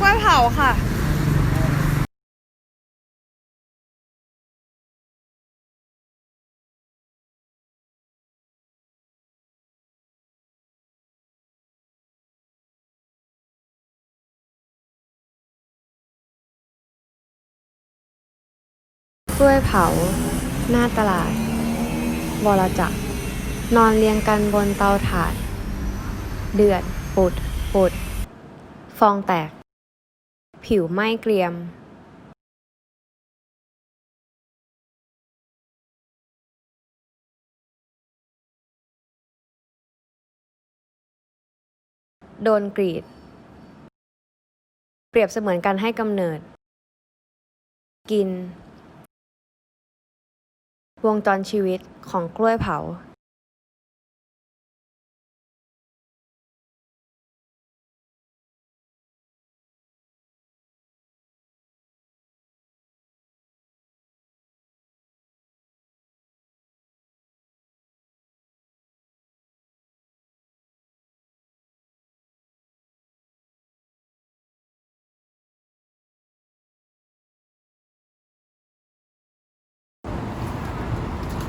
กล้วยเผาค่ะกล้วยเผา หน้าตลาดวรจักรนอนเรียงกันบนเตาถ่าน เดือด ปุด ปุด ฟองแตก ผิวไหม้เกรียมโดนกรีด เปรียบเสมือนการให้กำเนิด กิน วงจรชีวิตของกล้วยเผา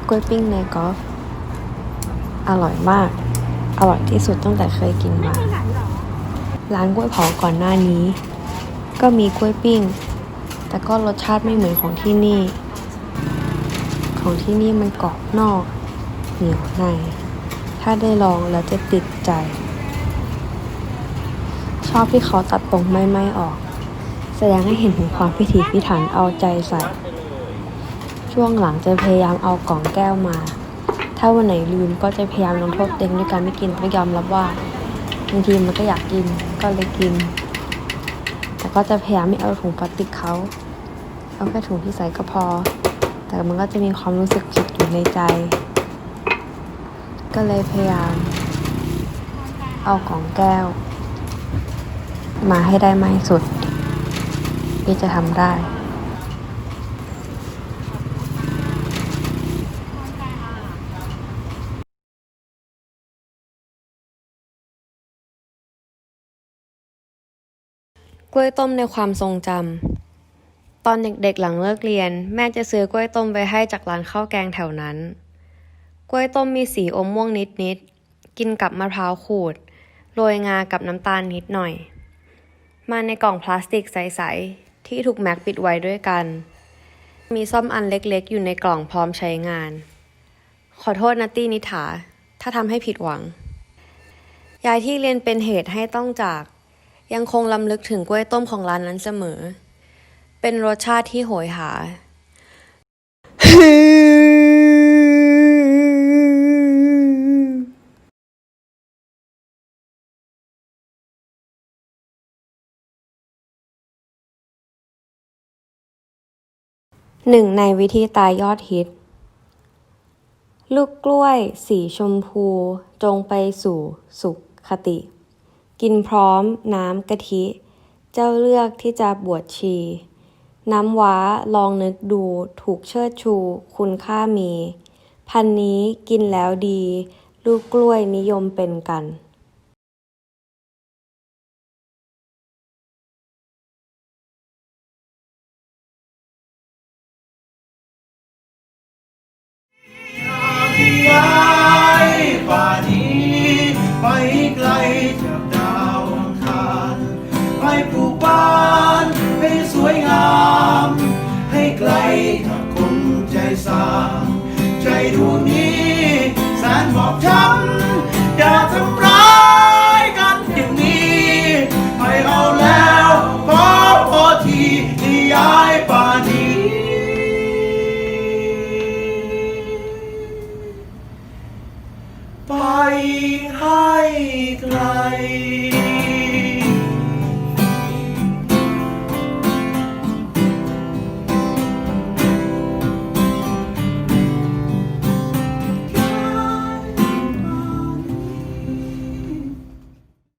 กล้วยปิ้งในกอล์ฟอร่อยมาก อร่อยที่สุดตั้งแต่เคยกินมา ร้านกล้วยเผาก่อนหน้านี้ ก็มีกล้วยปิ้ง แต่ก็รสชาติไม่เหมือนของที่นี่ ของที่นี่มันกรอบนอก เหนียวใน ถ้าได้ลองแล้วจะติดใจ ชอบที่เขาตัดตรงไม่ไม่ออก แสดงให้เห็นถึงความพิถีพิถันเอาใจใส่ ช่วงหลังจะพยายามเอากล่องแก้วมา ถ้าวันไหนลืมก็จะพยายามลงโทษเต็งด้วยการไม่กินเพราะยอมรับว่าบางทีมันก็อยากกินก็เลยกิน แต่ก็จะพยายามไม่เอาถุงพลาสติกเขาเอาแค่ถุงที่ใส่ก็พอ แต่มันก็จะมีความรู้สึกผิดอยู่ในใจ ก็เลยพยายาม เอากล่องแก้ว มาให้ได้มากที่สุดที่จะทำได้ กล้วยต้มในความทรงจำ ตอนเด็กๆหลังเลิกเรียน แม่จะซื้อกล้วยต้มไปให้จากร้านข้าวแกงแถวนั้น กล้วยต้มมีสีอมม่วงนิดๆ กินกับมะพร้าวขูด โรยงากับน้ำตาลนิดหน่อย มาในกล่องพลาสติกใสๆ ที่ถูกแม็กปิดไว้ด้วยกัน มีซ่อมอันเล็กๆ อยู่ในกล่องพร้อมใช้งาน ขอโทษนัตตี้นิถา ถ้าทำให้ผิดหวัง ยายที่เรียนเป็นเหตุให้ต้องจาก ยังคงลำลึกถึงกล้วยต้มของร้านนั้นเสมอ เป็นรสชาติที่โหยหา หนึ่งในวิธีตายยอดฮิต ลูกกล้วยสีชมพูจงไปสู่สุขคติ กินพร้อมน้ำกะทิ เจ้าเลือกที่จะบวชชี น้ำว้าลองนึกดูถูกเชิดชู คุณค่ามี พันนี้กินแล้วดี ลูกกล้วยนิยมเป็นกันย้ ช่นี้แสนบอกช้ำอย่าทำร้ายกันอย่างนี้ไม่เอาแล้วขอพอทีที่ย้ายป่านี้ ไปให้ไกล